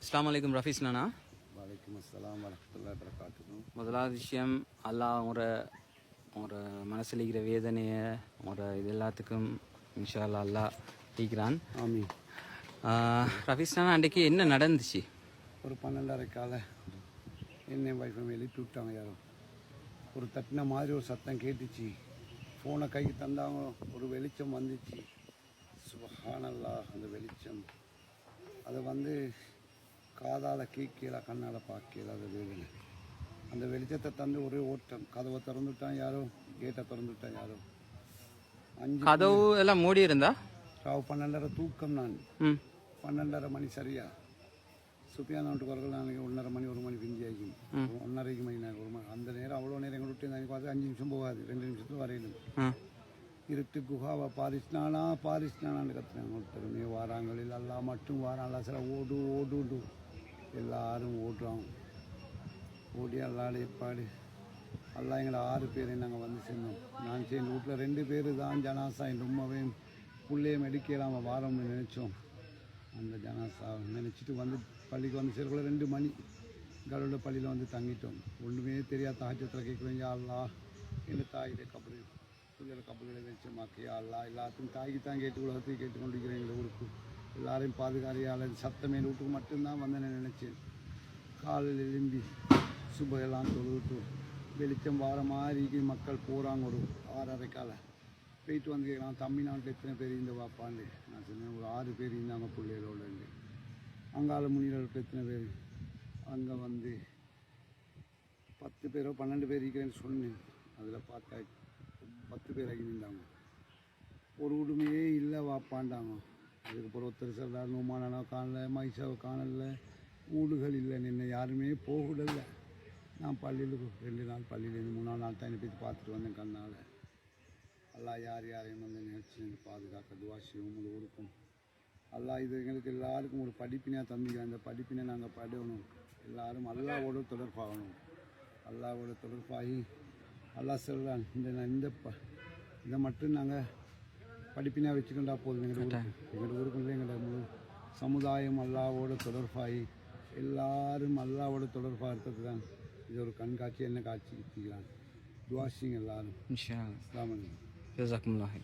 அஸ்ஸலாமு அலைக்கும் ரஃபீஸ் நானா? வலைக்கம் அஸ்ஸலாம் வரமத்துல்லா வரகாத்துக்கும் முதலாவது விஷயம் அல்லாஹ் உங்களோட உங்களோட மனசில் இருக்கிற வேதனையை உங்களோட இது எல்லாத்துக்கும் இன்ஷா அல்லாஹ் அல்லாஹ் தீக்கிறான் ஆமி ரஃபீஸ் நானா அன்றைக்கு என்ன நடந்துச்சு? ஒரு பன்னெண்டரை கால என்னை வைஃபை எழுப்பி விட்டாங்க யாரோ. ஒரு தட்டின மாதிரி ஒரு சத்தம் கேட்டுச்சு. ஃபோனை கைக்கு தந்தாங்க ஒரு வெளிச்சம் வந்துச்சு. சுபஹானல்லா அந்த வெளிச்சம். அதை வந்து காதால் கேட்கல கண்ணால் பார்க்கல அது வேதனை அந்த வெளிச்சத்தை தந்து ஒரே ஓட்டம். கதவை திறந்துட்டான் யாரோ? கேட்டை திறந்துட்டான் யாரோ? அஞ்சு கதவு எல்லாம் மூடி இருந்தா? ராவு பன்னெண்டரை தூக்கம் நான். பன்னெண்டரை மணி சரியா? சுப்பியான வீட்டுக்கு வரல நாளைக்கு ஒன்றரை மணி ஒரு மணி பிஞ்சி ஆகிக்கும் ஒன்றரைக்கு மணி நேரம் ஒரு மணி அந்த நேரம் அவ்வளோ நேரம் எங்கள் விட்டு எனக்கு பார்த்து அஞ்சு நிமிஷம் போகாது. ரெண்டு நிமிஷத்துல வரையிலும். இருட்டு குஹாவா பாரிஸ்னானா பாரிஸ்னானான்னு கத்துனாங்க. ஒருத்தருமே வாராங்களில் எல்லாம் மட்டும் வாராங்களா சில ஓடு ஓடுண்டு. எல்லாரும் ஓட்டுறோம் ஓட்டி அல்லாடு எப்பாடு எல்லாம் எங்களை ஆறு பேரை நாங்கள் வந்து சேர்ந்தோம். நான் சேர்ந்து வீட்டில் ரெண்டு பேர் தான் ஜனாசா ரொம்பவே புள்ளைய மெடிக்கலாம் வாரம்னு நினச்சோம். அந்த ஜனாசா நினச்சிட்டு வந்து பள்ளிக்கு வந்து சேர்க்கல ரெண்டு மணி. கடவுள பள்ளியில் வந்து தங்கிட்டோம். ஒன்றுமே தெரியாத தாஜத்தில் கேட்குறோம் யாழ்லா அல்லா என்ன தாயிலே கபரு பிள்ளைகளை கபலில் வச்சு மக்கையா அல்லா எல்லாத்தையும் தாய்க்கு தான் கேட்டு உலகத்தையும் கேட்டுக்கொண்டிருக்கிறேன் எங்கள் ஊருக்கு. எல்லாரையும் பாதுகாரியாளர் சத்தமே வீட்டுக்கு மட்டும்தான் வந்தேன்னு நினச்சேன். காலையில் எழும்பி சுபையெல்லாம் தொழுதுட்டு வெளிச்சம் வார மாதிரி மக்கள் போகிறாங்க ஒரு ஆறரை கால போயிட்டு வந்து கேட்கலாம் தமிழ்நாட்டில் எத்தனை பேர் இந்த வாப்பான்னு நான் சொன்னேன் ஒரு ஆறு பேர் இருந்தாங்க பிள்ளைகளோடு அங்கால முனிகளுக்கு எத்தனை பேர்? அங்கே வந்து பத்து பேரோ பன்னெண்டு பேர் இருக்கிறேன்னு சொன்னேன். அதில் பார்த்தா பத்து பேர் ஆகி நின்றாங்க. ஒரு உடுமையே இல்லை வாப்பாண்டாங்க அதுக்கப்புறம் ஒருத்தர் சொல்கிறார் நோமானா காணல மைசாவை காணல ஊடுகள் இல்லை நின்று யாருமே போகல நான் பள்ளியில் ரெண்டு நாள் பள்ளியிலேருந்து மூணு நாள் நாள் தான் போய் பார்த்துட்டு வந்தேன் கண்ணால். எல்லாம் யார் யாரையும் வந்து நினச்சி பாதுகாக்க துவாசி உங்களுக்கு கொடுக்கும் அல்லாஹ் இது எங்களுக்கு எல்லாருக்கும் ஒரு படிப்பினையாக தந்தீங்க அந்த படிப்பினை நாங்கள் படணும். எல்லாரும் அல்லாவோட தொடர்பாகணும். அல்லாவோட தொடர்பாகி அல்லாஹ் சொல்கிறான் இந்த இந்த ப இதை மட்டும் நாங்கள் போதும் எங்கள் ஊருக்கு எங்கள் ஊருக்குள்ளே எங்களோட முழு சமுதாயம் அல்லாவோட தொடர்பாகி எல்லாரும் அல்லாவோட தொடர்பாக இருக்கிறது தான் இது ஒரு கண்காட்சி என்ன காட்சி தீக்கிறான் துவாசிங்க எல்லாரும் ஜசாக்குமுல்லாஹ்